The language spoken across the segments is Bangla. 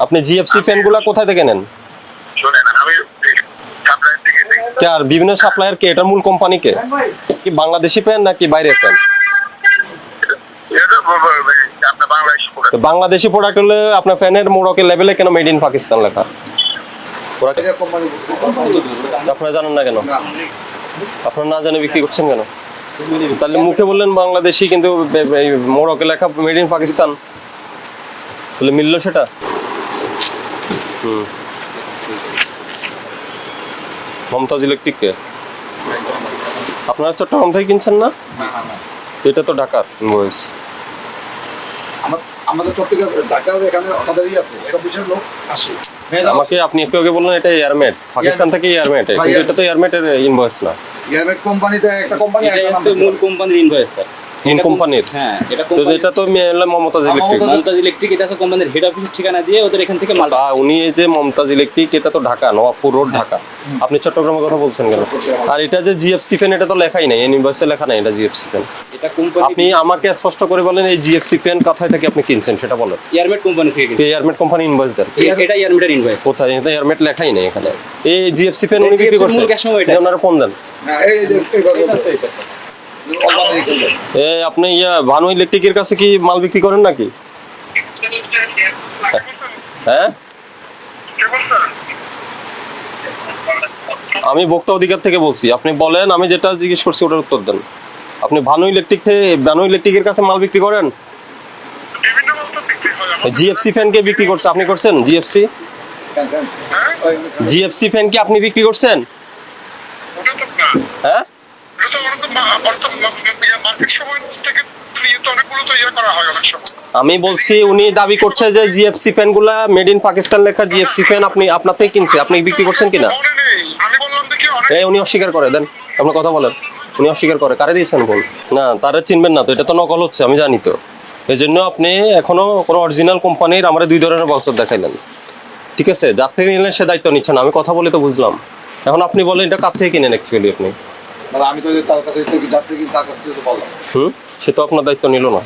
আপনি জিএফসি ফ্যানগুলো কোথায় থেকে নেন? শোনেন আমি। কে আর বিভিন্ন সাপ্লায়ার কে? এটা মূল কোম্পানি কে? কি বাংলাদেশি ফ্যান নাকি বাইরের ফ্যান ব- আপনার বাংলাদেশ পুরো তো বাংলাদেশি প্রোডাক্ট হলে আপনার ফ্যানের মোড়কের লেভেলে কেন মেড ইন পাকিস্তান লেখা? আপনারা জানেন না কেন? আপনারা না জানে বিক্রি করছেন কেন? তাহলে মুখে বললেন বাংলাদেশি কিন্তু মোড়কে লেখা মেড ইন পাকিস্তান তাহলে মিললো সেটা? মমতাজ ইলেকট্রিক কে? আপনারা চট্টগ্রাম থেকে কিনছেন না? এটা তো ঢাকার। ইনভয়েস আমাদের চট্টগ্রাম ঢাকার এখানে আছে। এটা বিশেষ লোক আসে। আমাকে আপনি একটু আগে বললেন এটা এয়ারমেট পাকিস্তান থেকে এয়ারমেট কিন্তু এটা তো এয়ারমেটের ইনভয়েস না। ইয়ারমেট কোম্পানিতে একটা কোম্পানি মূল কোম্পানির ইনভয়েস স্যার কোন কোম্পানির? হ্যাঁ এটা তো এটা তো মেয়ে- মমতাজ ইলেকট্রিক মমতাজ ইলেকট্রিক এটা হচ্ছে কোম্পানির হেড অফিস ঠিকানা দিয়ে ওদের এখান থেকে মাল উনি এই যে মমতাজ ইলেকট্রিক এটা তো ঢাকা নবাবপুর রোড ঢাকা। আপনি চট্টগ্রামের কথা বলছেন কেন? আর এটা যে জিএফসি ফ্যান এটা তো লেখাই নাই ইনভয়েসে লেখা নাই এটা জিএফসি ফ্যান এটা কোম্পানি আপনি আমাকে স্পষ্ট করে বলেন এই জিএফসি ফ্যান কোথায় থেকে আপনি কিনছেন সেটা বলেন। এয়ারমেট কোম্পানি থেকে কিনছে। এয়ারমেট কোম্পানি ইনভয়েস দেন। এটা এয়ারমেটের ইনভয়েস কোথায়? এটা এয়ারমেট লেখাই নাই এখানে। এই জিএফসি ফ্যান উনি বিক্রি করছেন। এটা। ওনারা ফোন দেন। হ্যাঁ, এই আপনি ইয়া ভানু ইলেকট্রিকের কাছে কি মাল বিক্রি করেন নাকি? হ্যাঁ? আমি ভোক্তা অধিকার থেকে বলছি। আপনি বলেন আমি যেটা জিজ্ঞেস করছি ওটার উত্তর দেন। আপনি ভানু ইলেকট্রিক থেকে ভানু ইলেকট্রিকের কাছে মাল বিক্রি করেন? জিএফসি ফ্যান কে বিক্রি করছে? আপনি করছেন জিএফসি? জিএফসি ফ্যান কি আপনি বিক্রি করছেন। হ্যাঁ? মার্কেট সময় থেকে। আমি বলছি উনি দাবি করছে যে জিএফসি ফ্যানগুলা মেড ইন পাকিস্তান লেখা জিএফসি ফ্যান আপনি আপনার থেকে কিনছে। আপনি বিক্রি করছেন কিনা? এই উনি অস্বীকার করে দেন আপনি কথা বলেন। উনি অস্বীকার করে কারে দিয়েছেন বল? না তারা চিনবেন না তো এটা তো নকল হচ্ছে আমি জানি তো। এই জন্য আপনি এখনও কোনো অরিজিনাল কোম্পানির আমরা দুই ধরনের বক্স দেখাইলেন। ঠিক আছে? যার থেকে নিলেন সে দায়িত্ব নিচ্ছেন আমি কথা বলে তো বুঝলাম। এখন আপনি বলেন এটা কার থেকে কিনেন অ্যাকচুয়ালি আপনি? মানে আমি তো যে তার কাছে থেকে যার থেকে তার কাছ থেকে তো বললাম। হুম? সে তো আপনার দায়িত্ব নিল না।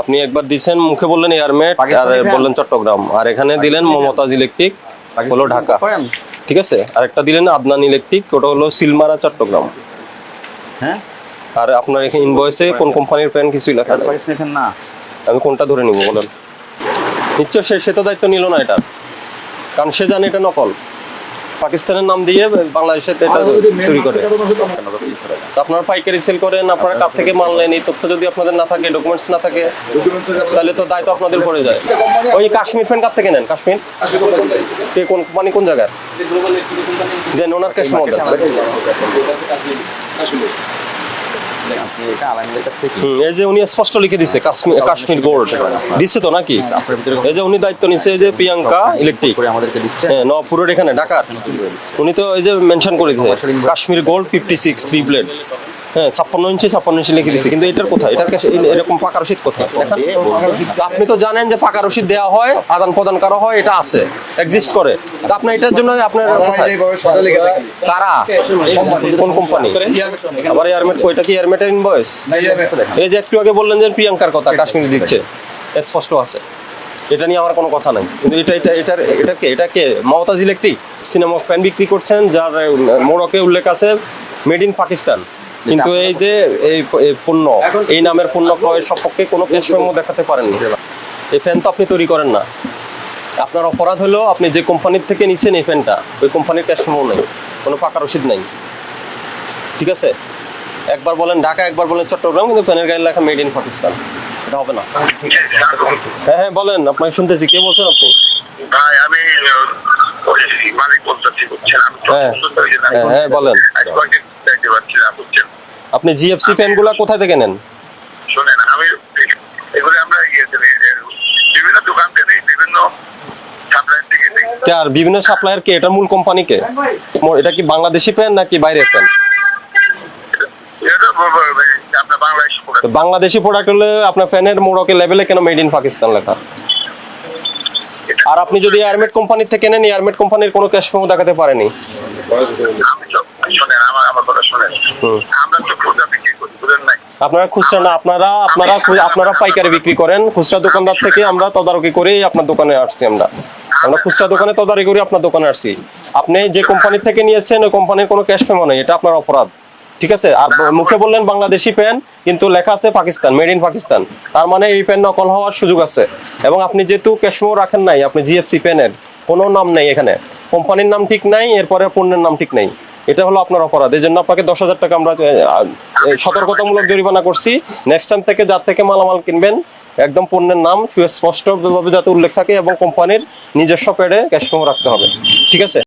আপনি একবার দিচ্ছেন মুখে বললেন এয়ারমেট আর বললেন চট্টগ্রাম। আর এখানে দিলেন মমতাজ ইলেকট্রিক হলো ঢাকা। ঠিক আছে? আর একটা দিলেন আদনান ইলেকট্রিক ওটা হলো সিলমারা চট্টগ্রাম। হ্যাঁ? আর আপনার এখানে ইনভয়েসে কোন কোম্পানির প্যান কিছুই লেখা না। আমি কোনটা ধরে নিব বলেন? নিশ্চয় সে সে তো দায়িত্ব নিল না এটা। কারণ সে জানে এটা নকল। পাকিস্তানের নাম দিয়ে বাংলাদেশে এটা তৈরি করে। আপনারা পাইকারি সেল করেন আপনারা কার থেকে মাল নেন? এই তথ্য যদি আপনাদের না থাকে ডকুমেন্টস না থাকে তাহলে তো দায়িত্ব আপনাদের পড়ে যায়। ওই কাশ্মীর ফ্যান কার থেকে নেন? কাশ্মীর? কোন কোম্পানি কোন জায়গার? দেন ওনার ক্যাশ মডেল। আপনি এটা আলামিনের কাছ থেকে? এই যে উনি স্পষ্ট লিখে দিছে কাশ্মীর কাশ্মীর গোল্ড দিচ্ছে তো নাকি? এই যে উনি দায়িত্ব নিচ্ছে যে প্রিয়াঙ্কা ইলেকট্রিক করে আমাদেরকে দিচ্ছে। হ্যাঁ নবপুরের এখানে ঢাকার। উনি তো এই যে মেনশন করে দিয়েছে Kashmir gold fifty six three blade হ্যাঁ ছাপ্পান্ন ইঞ্চি ছাপ্পান্ন ইঞ্চি লিখে দিচ্ছে কিন্তু এটার কোথায়? এটার এরকম পাকা রসিদ কোথায়? আপনি তো জানেন যে পাকা রসিদ দেওয়া হয় আদান প্রদান করা হয় এটা আছে এক্সিস্ট করে। তা আপনার এটার জন্য আপনার। কারা? কোন কোম্পানি? আবার এয়ারমেট কইটা কি? এয়ারমেটের ইনভয়েস এই যে একটু আগে বললেন যে প্রিয়াঙ্কার কথা কাশ্মীর দিচ্ছে। স্পষ্ট আছে। এটা নিয়ে আমার কোনো কথা নাই। কিন্তু এটা এটা এটার এটা কে? এটা কে? মমতাজ ইলেকট্রিক। সিনেমা ফ্যান বিক্রি করছেন যার মোড়কে উল্লেখ আছে মেড ইন পাকিস্তান কিন্তু এই যে এই এই পণ্য এই নামের পণ্য ক্রয়ের সপক্ষে কোনো ক্যাশমেমো দেখাতে পারেননি। এই ফ্যান তো আপনি তৈরি করেন না। আপনার অপরাধ হলো আপনি যে কোম্পানির থেকে নিছেন এই ফ্যানটা ওই কোম্পানির ক্যাশমেমো নেই কোনো পাকা রসিদ নাই। ঠিক আছে? একবার বলেন ঢাকা একবার বলেন চট্টগ্রাম কিন্তু ফ্যানের গায়ে লেখা মেড ইন পাকিস্তান এটা হবে না। হ্যাঁ হ্যাঁ বলেন আপনাকে শুনতেছি। কে বলছেন আপনি? ভাই আমি ওই মালিক বলতেছি হ্যাঁ। হ্যাঁ, হ্যাঁ, বলেন। আপনি জিএফসি ফ্যানগুলো কোথা থেকে নেন? শোনেন আমি এগুলো আমরা ইয়ে বিভিন্ন দোকান থেকে বিভিন্ন কে আর বিভিন্ন সাপ্লায়ার কে? এটা মূল কোম্পানি কে? এটা কি বাংলাদেশি ফ্যান নাকি বাইরের ব- আপনার বাংলাদেশ প্রোডাক্ট হলে আপনার ফ্যানের মোড়কে লেভেলে কেন মেড ইন পাকিস্তান লেখা? আর আপনি যদি এয়ারমেট কোম্পানির থেকে নেন এয়ারমেট কোম্পানির কোনো ক্যাশ মেমো দেখাতে পারেনি? আমি আপনারা খুচরা না, আপনারা আপনারা আপনারা পাইকারি বিক্রি করেন। খুচরা দোকানদার থেকে আমরা তদারকি করেই আপনার দোকানে আসছি আমরা। আমরা খুচরা দোকানে তদারকি করে, আপনার দোকানে আসছি। আপনি যে কোম্পানি থেকে নিয়েছেন, ওই কোম্পানির কোনো ক্যাশ পেমো নেই, এটা আপনার অপরাধ। ঠিক আছে? আর মুখে বললেন বাংলাদেশি প্যান কিন্তু লেখা আছে পাকিস্তান মেড ইন পাকিস্তান। তার মানে এই প্যান নকল হওয়ার সুযোগ আছে। এবং আপনি যেহেতু ক্যাশমো রাখেন নাই, আপনি জিএফসি প্যানের কোনো নাম নেই এখানে। কোম্পানির নাম ঠিক নাই, এরপরে পণ্যের নাম ঠিক নেই। এটা হলো আপনার অপরাধ। এই জন্য আপনাকে দশ হাজার টাকা আমরা সতর্কতামূলক জরিমানা করছি। নেক্সট টাইম থেকে যার থেকে মালামাল কিনবেন, একদম পণ্যের নাম সুস্পষ্টভাবে যাতে উল্লেখ থাকে এবং কোম্পানির নিজস্ব প্যাডে ক্যাশ রাখতে হবে। ঠিক আছে?